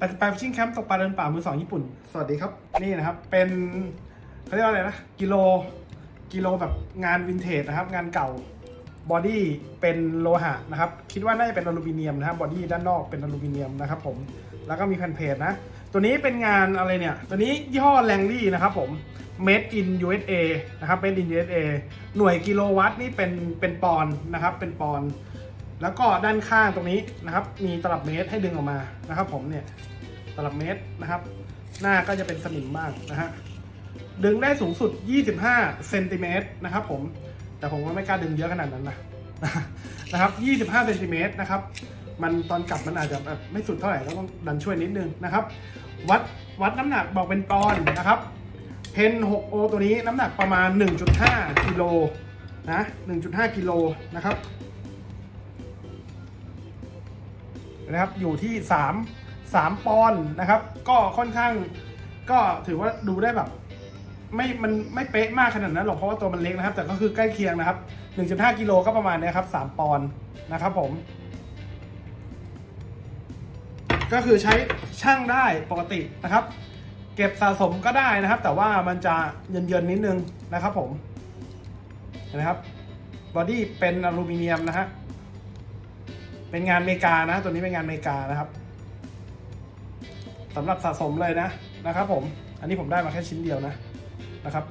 88 Fishing Camp ตกปลาเดินป่ามือสองญี่ปุ่น สวัสดีครับ นี่นะครับ เป็นเขาเรียกว่าอะไรนะ กิโล กิโลแบบงานวินเทจนะครับ งานเก่า บอดี้เป็นโลหะนะครับ คิดว่าน่าจะเป็นอลูมิเนียมนะครับ บอดี้ด้านนอกเป็นอลูมิเนียมนะครับผม แล้วก็มีแผ่นเพจนะ ตัวนี้เป็นงานอะไรเนี่ย ตัวนี้ยี่ห้อแรงลี่นะครับผม made in USA นะครับ made in USA หน่วยกิโลวัตต์นี่เป็นเป็นปอนด์นะครับ เป็นปอนด์ แล้วก็ด้านข้างตรงนี้นะครับ มีตลับเมตรให้ดึงออกมานะครับ ผมเนี่ยตลับเมตรนะครับ หน้าก็จะเป็นสนิมมากนะฮะดึงได้สูงสุด 25เซนติเมตรนะครับ ผม แต่ผมว่าไม่กล้าดึงเยอะขนาดนั้นนะนะครับ 25เซนติเมตรนะครับ มันตอนกลับมันอาจจะแบบไม่สุดเท่าไหร่ก็ต้องดันช่วยนิดนึงนะครับ วัดวัดน้ำหนักบอกเป็นปอนด์นะครับ เพน 6O ตัวนี้น้ำหนักประมาณ 1.5กิโลนะ1.5กิโลนะครับ นะครับอยู่ที่ 3 3 ปอนด์นะครับ ก็ค่อนข้างก็ถือว่าดูได้แบบ ไม่มันไม่เป๊ะมากขนาดนั้นหรอกเพราะว่าตัวมันเล็กนะครับ แต่ก็คือใกล้เคียงนะครับ 1.5 กิโลก็ประมาณนี้ครับ3ปอนด์นะครับผม ก็คือใช้ช่างได้ปกตินะครับ เก็บสะสมก็ได้นะครับ แต่ว่ามันจะเยินๆนิดนึงนะครับผมเห็นะครับบอดี้เป็นอลูมิเนียมนะฮะ เป็นงานอเมริกานะ ตัวนี้เป็นงานอเมริกานะครับสำหรับสะสมเลยนะนะครับ ผม อันนี้ผมได้มาแค่ชิ้นเดียวนะนะครับ